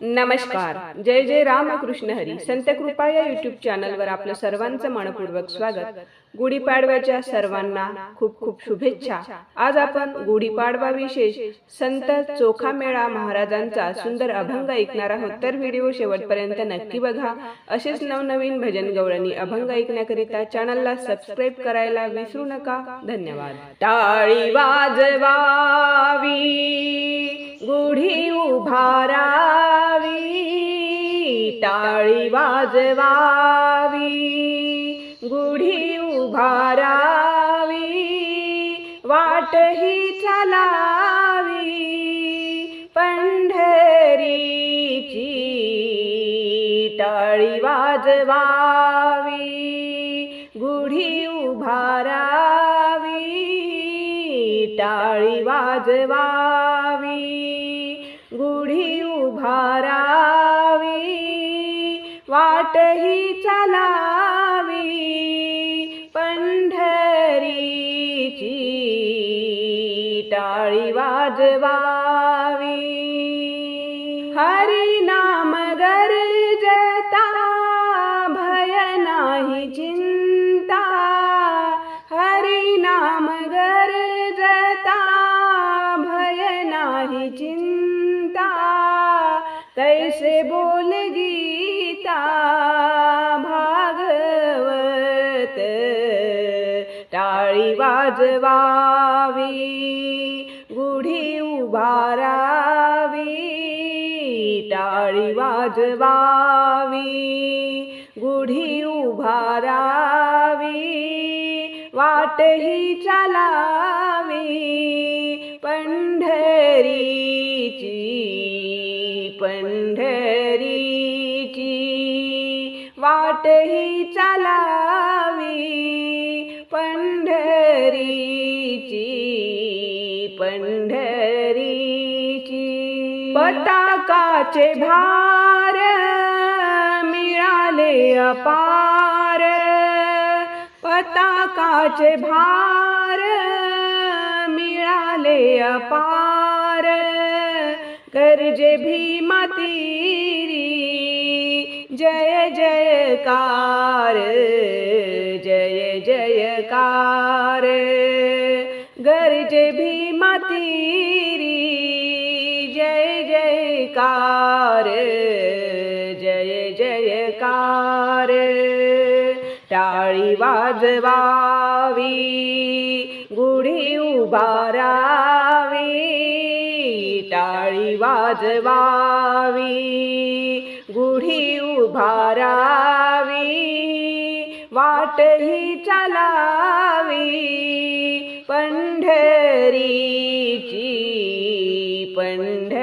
नमस्कार. जय जय रामकृष्ण हरी. संत कृपा या युट्यूब चॅनलवर आपलं सर्वांचं मनपूर्वक स्वागत. गुढीपाडव्याच्या सर्वांना खूप खूप शुभेच्छा. आज आपण गुढीपाडवा विशेष संत चोखा मेळा महाराजांचा सुंदर अभंग ऐकणार आहोत. तर व्हिडिओ शेवटपर्यंत नक्की बघा. असेच नवनवीन भजन गवळणी अभंग ऐकण्याकरिता चॅनलला सबस्क्राईब करायला विसरू नका. धन्यवाद. टाळी वाजवावी. गुढी उभारावी टाळी वाजवावी. गुढी उभारावी वाट ही चलावी. पंढरीची टाळी वाजवा टाळी वाजवावी गुढी उभारावी वाटही चलावी चालावी पंढरीची टाळी वाजवा. तैसे बोल गीता भागवत? टाळी वाजवावी गुढी उभारावी टाळी वाजवावी गुढी उभारावी वाटही चलावी चालावी पंढरीची पंढरीची वाट ही चालावी. पंढरीची पंढरीची. पताकाचे भार मिळाले अपार. पताकाचे भार मिळाले अपार. गर्जे भीमा तीरी जय जयकार जय जयकार गर्जे भीमा तीरी जय जयकार जय जयकार टाळी वाजवावी गुढी उभारावी टाळी वाजवावी गुढी उभारावी वाटही चलावी पंढरीची पंढरीची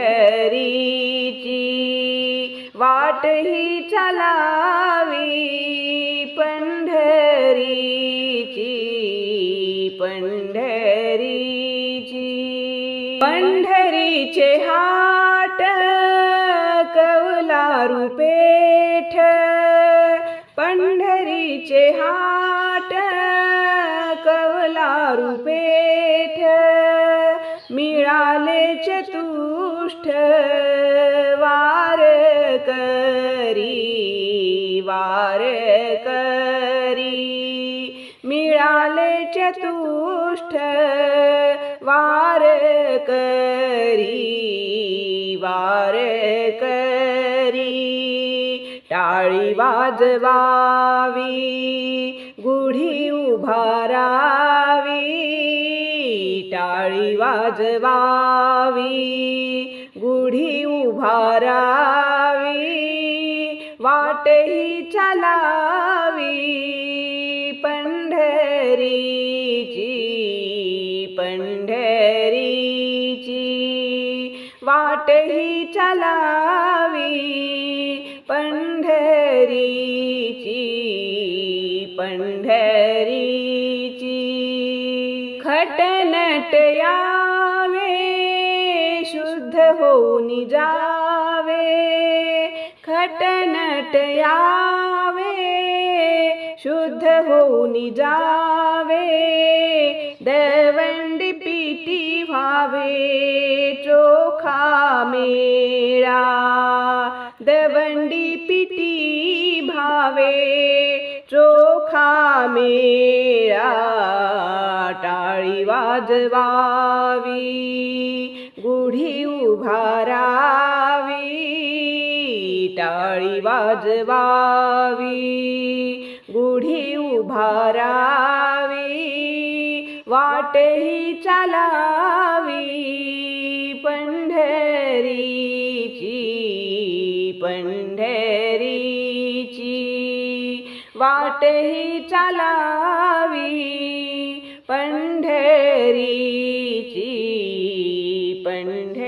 वाटही चलावी पंढरी तिचे हाट कवलारू पेठ पंढरीचे हाट कवलारू पेठ मिळाले चतुष्ट वार करी वार करी. मिळाले चतुष्ट वार करी. वार करी टाळी वाजवावी गुढी उभारावी टाळी वाजवावी गुढी उभारावी वाटही चलावी पंढरीची वाट ही चालावी पंढरीची पंढरीची. खटनट यावे शुद्ध होऊन जावे. खटनट यावे शुद्ध होऊन जावे दवंडी पीटी व्हावे चोखा मेळा. दवंडी पिटी भावे चोखा मेळा. टाळी वाजवावी गुढी उभारावी टाळी वाजवावी. उभारावी वाटेही चालावी पंढरीची पंढरीची. वाटेही चालावी पंढरीची पंढरीची.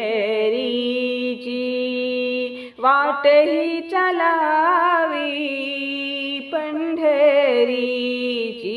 वाटही चालावी કરી